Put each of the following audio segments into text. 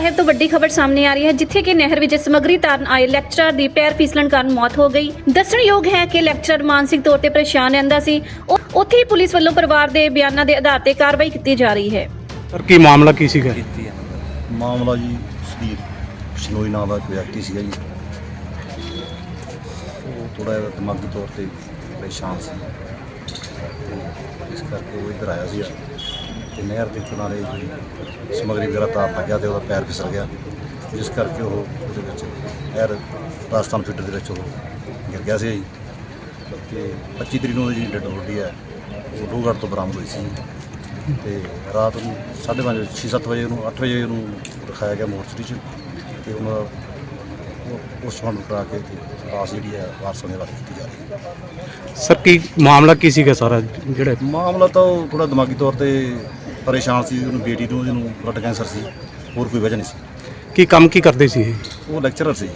ਸਾਹਿਬ ਤੋਂ ਵੱਡੀ ਖਬਰ ਸਾਹਮਣੇ ਆ ਰਹੀ ਹੈ ਜਿੱਥੇ ਕਿ ਨਹਿਰ ਵਿੱਚ ਸਮੱਗਰੀ ਤਾਰਨ ਆਏ ਲੈਕਚਰਰ ਦੀ ਪੈਰ ਫਿਸਲਣ ਕਾਰਨ ਮੌਤ ਹੋ ਗਈ। ਦੱਸਣਯੋਗ ਹੈ ਕਿ ਲੈਕਚਰਰ ਮਾਨਸਿਕ ਤੌਰ ਤੇ ਪਰੇਸ਼ਾਨ ਰਹਿੰਦਾ ਸੀ। ਉੱਥੇ ਹੀ ਪੁਲਿਸ ਵੱਲੋਂ ਪਰਿਵਾਰ ਦੇ ਬਿਆਨਾਂ ਦੇ ਆਧਾਰ ਤੇ ਕਾਰਵਾਈ ਕੀਤੀ ਜਾ ਰਹੀ ਹੈ। ਸਰ ਕੀ ਮਾਮਲਾ ਕੀ ਸੀਗਾ? ਕੀਤੀ ਹੈ। ਮਾਮਲਾ ਜੀ ਸਰੀਰ ਸ਼ਨੋਈ ਨਾਂ ਦਾ ਇੱਕ ਵਿਅਕਤੀ ਸੀਗਾ ਜੀ। ਉਹ ਥੋੜਾ ਜਿਹਾ ਦਿਮਾਗੀ ਤੌਰ ਤੇ ਪਰੇਸ਼ਾਨ ਸੀ। ਤੇ ਇਸ ਕਰਕੇ ਉਹ ਇੱਧਰ ਆਇਆ ਸੀ ਤੇ ਨਹਿਰ ਦੇ ਕਿਨਾਰੇ ਸਮਗਰੀ ਵਗੈਰਾ ਤਾਰ ਲੱਗਿਆ ਤੇ ਉਹਦਾ ਪੈਰ ਫਿਸਲ ਗਿਆ। ਜਿਸ ਕਰਕੇ ਉਹ ਉਹਦੇ ਵਿੱਚ ਨਹਿਰ ਰਾਜਸਥਾਨ ਫੀਡਰ ਦੇ ਵਿੱਚ ਉਹ ਗਿਰ ਗਿਆ ਸੀ। ਜੀ ਤੇ 25 ਤਰੀਕ ਨੂੰ ਉਹਦੀ ਜਿਹੜੀ ਡੈਡ ਬੋਡੀ ਹੈ ਉਹ ਲੋਹਗੜ੍ਹ ਤੋਂ ਬਰਾਮਦ ਹੋਈ ਸੀ। ਤੇ ਰਾਤ ਨੂੰ 5:30 6-7 ਵਜੇ ਉਹਨੂੰ 8 ਵਜੇ ਉਹਨੂੰ ਰਖਾਇਆ ਗਿਆ ਮੋਰਚਰੀ 'ਚ ਤੇ ਉਹਨਾਂ ਦਾ ਪੋਸਟਮਾਰਟਮ ਕਰਾ ਕੇ ਲਾਸ਼ ਜਿਹੜੀ ਹੈ ਵਾਰਸਾਂ ਦੇ ਹਵਾਲੇ ਕੀਤੀ ਜਾ ਰਹੀ ਹੈ। ਸਰ ਕੀ ਮਾਮਲਾ ਕੀ ਸੀਗਾ ਸਾਰਾ? ਜਿਹੜਾ ਮਾਮਲਾ ਤਾਂ ਉਹ ਥੋੜਾ ਦਿਮਾਗੀ ਤੌਰ ਤੇ ਪਰੇਸ਼ਾਨ ਸੀ ਉਹਨੂੰ ਬੇਟੀ ਨੂੰ ਜਿਹਨੂੰ ਬਲੱਡ ਕੈਂਸਰ ਸੀ ਹੋਰ ਕੋਈ ਵਜ੍ਹਾ ਨਹੀਂ ਸੀ। ਕੀ ਕੰਮ ਕੀ ਕਰਦੇ ਸੀ ਇਹ? ਉਹ ਲੈਕਚਰਰ ਸੀ।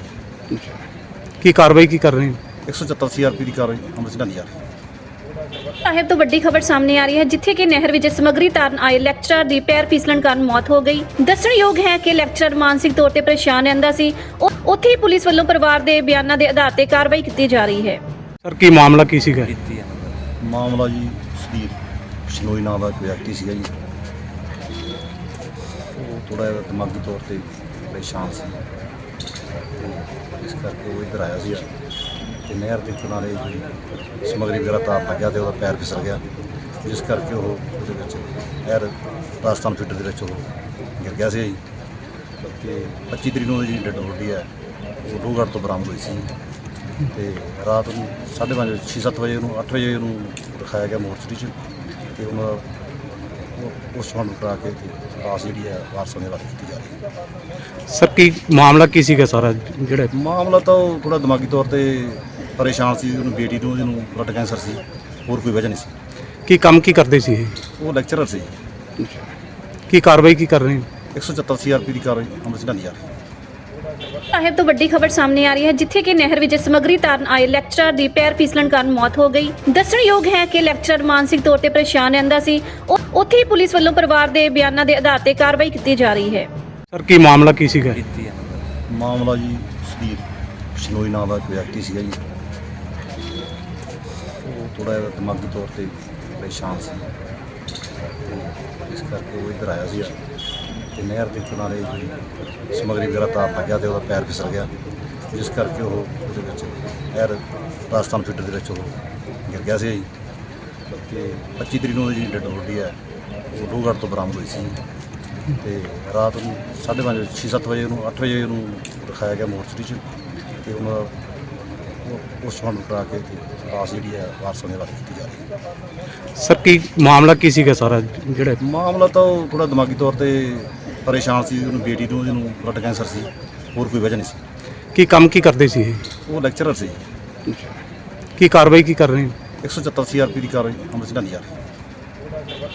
ਕੀ ਕਾਰਵਾਈ ਕੀ ਕਰ ਰਹੇ ਹੋ? 177 ਸੀਆਰਪੀ ਦੀ ਕਾਰਵਾਈ ਜਾ ਰਹੀ ਹੈ। ਸਾਹਿਬ ਤੋਂ ਵੱਡੀ ਖਬਰ ਸਾਹਮਣੇ ਆ ਰਹੀ ਹੈ ਜਿੱਥੇ ਕਿ ਨਹਿਰ ਵਿੱਚ ਸਮੱਗਰੀ ਤਾਰਨ ਆਏ ਲੈਕਚਰਰ ਦੀ ਪੈਰ ਫਿਸਲਣ ਕਾਰਨ ਮੌਤ ਹੋ ਗਈ। ਦੱਸਣਯੋਗ ਹੈ ਕਿ ਲੈਕਚਰਰ ਮਾਨਸਿਕ ਤੌਰ ਤੇ ਪਰੇਸ਼ਾਨ ਰਹਿੰਦਾ ਸੀ। ਉ- ਉੱਥੇ ਹੀ ਪੁਲਿਸ ਵੱਲੋਂ ਪਰਿਵਾਰ ਦੇ ਬਿਆਨਾਂ ਦੇ ਆਧਾਰ ਤੇ ਕਾਰਵਾਈ ਕੀਤੀ ਜਾ ਰਹੀ ਹੈ। ਸਰ ਕੀ ਮਾਮਲਾ ਕੀ ਸੀਗਾ? ਮਾਮਲਾ ਜੀ ਸਰੀਰ ਸ਼ਨੋਈ ਨਾਂ ਦਾ ਇੱਕ ਵਿਅਕਤੀ ਸੀਗਾ ਜੀ। ਉਹ ਥੋੜਾ ਜਿਹਾ ਦਿਮਾਗੀ ਤੌਰ ਤੇ ਪਰੇਸ਼ਾਨ ਸੀ। ਤੇ ਇਸ ਕਰਕੇ ਉਹ ਇੱਧਰ ਆਇਆ ਸੀ ਤੇ ਨਹਿਰ ਦੇ ਕਿਨਾਰੇ ਜੀ ਸਮਗਰੀ ਵਗੈਰਾ ਤਾਰ ਲੱਗਿਆ ਤੇ ਉਹਦਾ ਪੈਰ ਫਿਸਲ ਗਿਆ। ਜਿਸ ਕਰਕੇ ਉਹ ਉਹਦੇ ਵਿੱਚ ਨਹਿਰ, ਰਾਜਸਥਾਨ ਫੀਡਰ ਦੇ ਵਿੱਚ ਉਹ ਗਿਰ ਗਿਆ ਸੀ ਜੀ। ਤੇ 25 ਤਰੀਕ ਨੂੰ ਉਹਦੀ ਜਿਹੜੀ ਡੈਡ ਬੋਡੀ ਹੈ, ਉਹ ਲੋਹਗੜ੍ਹ ਤੋਂ ਬਰਾਮਦ ਹੋਈ ਸੀ ਤੇ ਰਾਤ ਨੂੰ 5:30 6-7 ਵਜੇ ਉਹਨੂੰ 8 ਵਜੇ ਉਹਨੂੰ ਰਖਾਇਆ ਗਿਆ ਮੋਰਚਰੀ 'ਚ ਤੇ ਉਹਨਾਂ ਦਾ ਪੋਸਟਮਾਰਟਮ ਕਰਾ ਕੇ ਤੇ ਲਾਸ਼ ਜਿਹੜੀ ਹੈ ਵਾਰਸਾਂ ਦੇ ਹਵਾਲੇ ਕੀਤੀ ਜਾ ਰਹੀ ਹੈ। ਸਰ ਕੀ ਮਾਮਲਾ ਕੀ ਸੀਗਾ ਸਾਰਾ? ਜਿਹੜਾ ਮਾਮਲਾ ਤਾਂ ਉਹ ਥੋੜਾ ਦਿਮਾਗੀ ਤੌਰ ਤੇ ਪਰੇਸ਼ਾਨ ਸੀ ਉਹਨੂੰ ਬੇਟੀ ਨੂੰ ਜਿਹਨੂੰ ਬਲੱਡ ਕੈਂਸਰ ਸੀ ਹੋਰ ਕੋਈ ਵਜ੍ਹਾ ਨਹੀਂ ਸੀ। ਕੀ ਕੰਮ ਕੀ ਕਰਦੇ ਸੀ ਇਹ? ਉਹ ਲੈਕਚਰਰ ਸੀ। ਕੀ ਕਾਰਵਾਈ ਕੀ ਕਰ ਰਹੇ ਹੋ 177 ਸੀਆਰਪੀ ਦੀ ਕਾਰਵਾਈ ਚ ਲਿਆਂਦੀ ਜਾ ਰਹੀ ਹੈ। ਸਾਹਿਬ ਤੋਂ ਵੱਡੀ ਖਬਰ ਸਾਹਮਣੇ ਆ ਰਹੀ ਹੈ ਜਿੱਥੇ ਕਿ ਨਹਿਰ ਵਿੱਚ ਸਮੱਗਰੀ ਤਾਰਨ ਆਏ ਲੈਕਚਰਰ ਦੀ ਪੈਰ ਫਿਸਲਣ ਕਾਰਨ ਮੌਤ ਹੋ ਗਈ। ਦੱਸਣਯੋਗ ਹੈ ਕਿ ਲੈਕਚਰਰ ਮਾਨਸਿਕ ਤੌਰ ਤੇ ਪਰੇਸ਼ਾਨ ਰਹਿੰਦਾ ਸੀ। ਉੱਥੇ ਹੀ ਪੁਲਿਸ ਵੱਲੋਂ ਪਰਿਵਾਰ ਦੇ ਬਿਆਨਾਂ ਦੇ ਆਧਾਰ ਤੇ ਕਾਰਵਾਈ ਕੀਤੀ ਜਾ ਰਹੀ ਹੈ। ਸਰ ਕੀ ਮਾਮਲਾ ਕੀ ਸੀਗਾ? ਕੀਤੀ ਹੈ। ਮਾਮਲਾ ਜੀ ਸਰੀਰ ਸ਼ਨੋਈ ਨਾਂ ਦਾ ਇੱਕ ਵਿਅਕਤੀ ਸੀਗਾ ਜੀ। ਉਹ ਥੋੜਾ ਜਿਹਾ ਦਿਮਾਗੀ ਤੌਰ ਤੇ ਪਰੇਸ਼ਾਨ ਸੀ। ਇਸ ਕਰਕੇ ਉਹ ਇੱਧਰ ਆਇਆ ਸੀ ਤੇ ਨਹਿਰ ਦੇ ਕਿਨਾਰੇ ਜੀ ਸਮਗਰੀ ਵਗੈਰਾ ਤਾਰ ਲੱਗਿਆ ਤੇ ਉਹਦਾ ਪੈਰ ਫਿਸਲ ਗਿਆ। ਜਿਸ ਕਰਕੇ ਉਹ ਉਹਦੇ ਵਿੱਚ ਨਹਿਰ ਰਾਜਸਥਾਨ ਫੀਡਰ ਦੇ ਵਿੱਚ ਉਹ ਗਿਰ ਗਿਆ ਸੀ। ਤੇ 25 ਤਰੀਕ ਨੂੰ ਉਹਦੀ ਜਿਹੜੀ ਡੈਡ ਬੋਡੀ ਹੈ ਉਹ ਲੋਹਗੜ੍ਹ ਤੋਂ ਬਰਾਮਦ ਹੋਈ ਸੀ। ਤੇ ਰਾਤ ਨੂੰ 5:30 6-7 ਵਜੇ ਉਹਨੂੰ 8 ਵਜੇ ਉਹਨੂੰ ਰਖਾਇਆ ਗਿਆ ਮੋਰਚਰੀ 'ਚ ਤੇ ਉਹਨਾਂ ਦਾ ਪੋਸਟਮਾਰਟਮ ਕਰਾ ਕੇ ਤੇ ਲਾਸ਼ ਜਿਹੜੀ ਹੈ ਵਾਰਸਾਂ ਦੇ ਹਵਾਲੇ ਕੀਤੀ ਜਾ ਰਹੀ ਹੈ। ਸਰ ਕੀ ਮਾਮਲਾ ਕੀ ਸੀਗਾ ਸਾਰਾ? ਜਿਹੜਾ ਮਾਮਲਾ ਤਾਂ ਉਹ ਥੋੜਾ ਦਿਮਾਗੀ ਤੌਰ ਤੇ ਪਰੇਸ਼ਾਨ ਸੀ ਉਹਨੂੰ ਬੇਟੀ ਨੂੰ ਜਿਹਨੂੰ ਬਲੱਡ ਕੈਂਸਰ ਸੀ ਹੋਰ ਕੋਈ ਵਜ੍ਹਾ ਨਹੀਂ ਸੀ। ਕੀ ਕੰਮ ਕੀ ਕਰਦੇ ਸੀ ਇਹ? ਉਹ ਲੈਕਚਰਰ ਸੀ। ਕੀ ਕਾਰਵਾਈ ਕੀ ਕਰ ਰਹੇ ਹੋ? 177 ਸੀਆਰਪੀ ਦੀ ਕਾਰਵਾਈ ਜਾ ਰਹੀ। ਹੈ